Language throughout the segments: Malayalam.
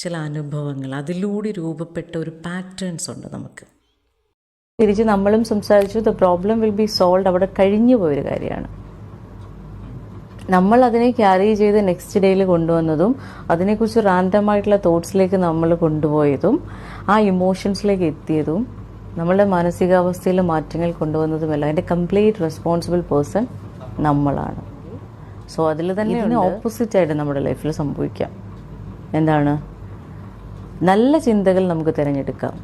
ചില അനുഭവങ്ങൾ. അതിലൂടെ രൂപപ്പെട്ട ഒരു പാറ്റേൺസ് ഉണ്ട് നമുക്ക്. തിരിച്ച് നമ്മളും സംസാരിച്ചു the problem will be solve അവിടെ കഴിഞ്ഞു പോയൊരു കാര്യമാണ്. നമ്മൾ അതിനെ ക്യാരി ചെയ്ത് നെക്സ്റ്റ് ഡേയിൽ കൊണ്ടുവന്നതും അതിനെക്കുറിച്ച് റാൻഡമായിട്ടുള്ള തോട്ട്സിലേക്ക് നമ്മൾ കൊണ്ടുപോയതും ആ ഇമോഷൻസിലേക്ക് എത്തിയതും നമ്മളുടെ മാനസികാവസ്ഥയിൽ മാറ്റങ്ങൾ കൊണ്ടുവന്നതുമല്ല അതിന്റെ കംപ്ലീറ്റ് റെസ്പോൺസിബിൾ പേഴ്സൺ നമ്മളാണ്. സോ അതിൽ തന്നെ ഓപ്പോസിറ്റ് ആയിട്ട് നമ്മുടെ ലൈഫിൽ സംഭവിക്കാം. എന്താണ്? നല്ല ചിന്തകൾ നമുക്ക് തിരഞ്ഞെടുക്കാം.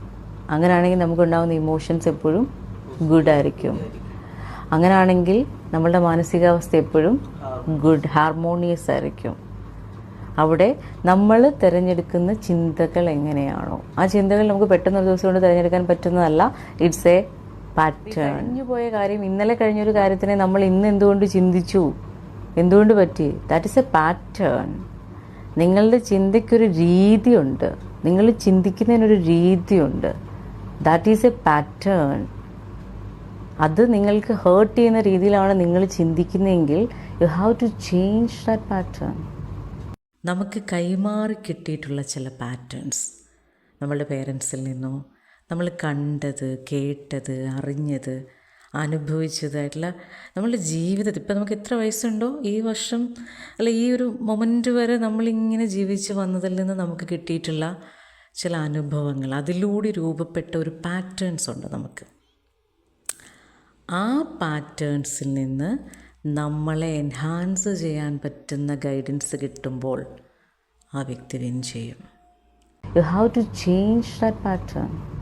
അങ്ങനെയാണെങ്കിൽ നമുക്കുണ്ടാകുന്ന ഇമോഷൻസ് എപ്പോഴും ഗുഡ് ആയിരിക്കും. അങ്ങനെയാണെങ്കിൽ നമ്മളുടെ മാനസികാവസ്ഥ എപ്പോഴും ഗുഡ് ഹാർമോണിയസ് ആയിരിക്കും. അവിടെ നമ്മൾ തിരഞ്ഞെടുക്കുന്ന ചിന്തകൾ എങ്ങനെയാണോ. ആ ചിന്തകൾ നമുക്ക് പെട്ടെന്ന് ഒരു ദിവസം കൊണ്ട് തിരഞ്ഞെടുക്കാൻ പറ്റുന്നതല്ല. ഇറ്റ്സ് എ പാറ്റേൺ കഴിഞ്ഞു പോയ കാര്യം ഇന്നലെ കഴിഞ്ഞൊരു കാര്യത്തിനെ നമ്മൾ ഇന്ന് എന്തുകൊണ്ട് ചിന്തിച്ചു? എന്തുകൊണ്ട് പറ്റി? ദാറ്റ് ഇസ് എ പാറ്റേൺ നിങ്ങളുടെ ചിന്തയ്ക്കൊരു രീതിയുണ്ട്. നിങ്ങൾ ചിന്തിക്കുന്നതിനൊരു രീതിയുണ്ട്. ദാറ്റ് ഈസ് എ പാറ്റേൺ അത് നിങ്ങൾക്ക് ഹേർട്ട് ചെയ്യുന്ന രീതിയിലാണ് നിങ്ങൾ ചിന്തിക്കുന്നതെങ്കിൽ you have to change that pattern നമുക്ക് കൈമാറി കിട്ടിയിട്ടുള്ള ചില പാറ്റേൺസ് നമ്മളുടെ പേരൻസിൽ നിന്നോ നമ്മൾ കണ്ടത് കേട്ടത് അറിഞ്ഞത് അനുഭവിച്ചതായിട്ടുള്ള നമ്മളുടെ ജീവിതത്തിൽ. ഇപ്പം നമുക്ക് എത്ര വയസ്സുണ്ടോ? ഈ വർഷം അല്ല ഈ ഒരു മൊമെന്റ് വരെ നമ്മളിങ്ങനെ ജീവിച്ച് വന്നതിൽ നിന്ന് നമുക്ക് കിട്ടിയിട്ടുള്ള ചില അനുഭവങ്ങൾ. അതിലൂടെ രൂപപ്പെട്ട ഒരു പാറ്റേൺസ് ഉണ്ട് നമുക്ക്. ആ പാറ്റേൺസിൽ നിന്ന് നമ്മളെ എൻഹാൻസ് ചെയ്യാൻ പറ്റുന്ന ഗൈഡൻസ് കിട്ടുമ്പോൾ ആ വ്യക്തി വിൻ ചെയ്യും. You have to change that pattern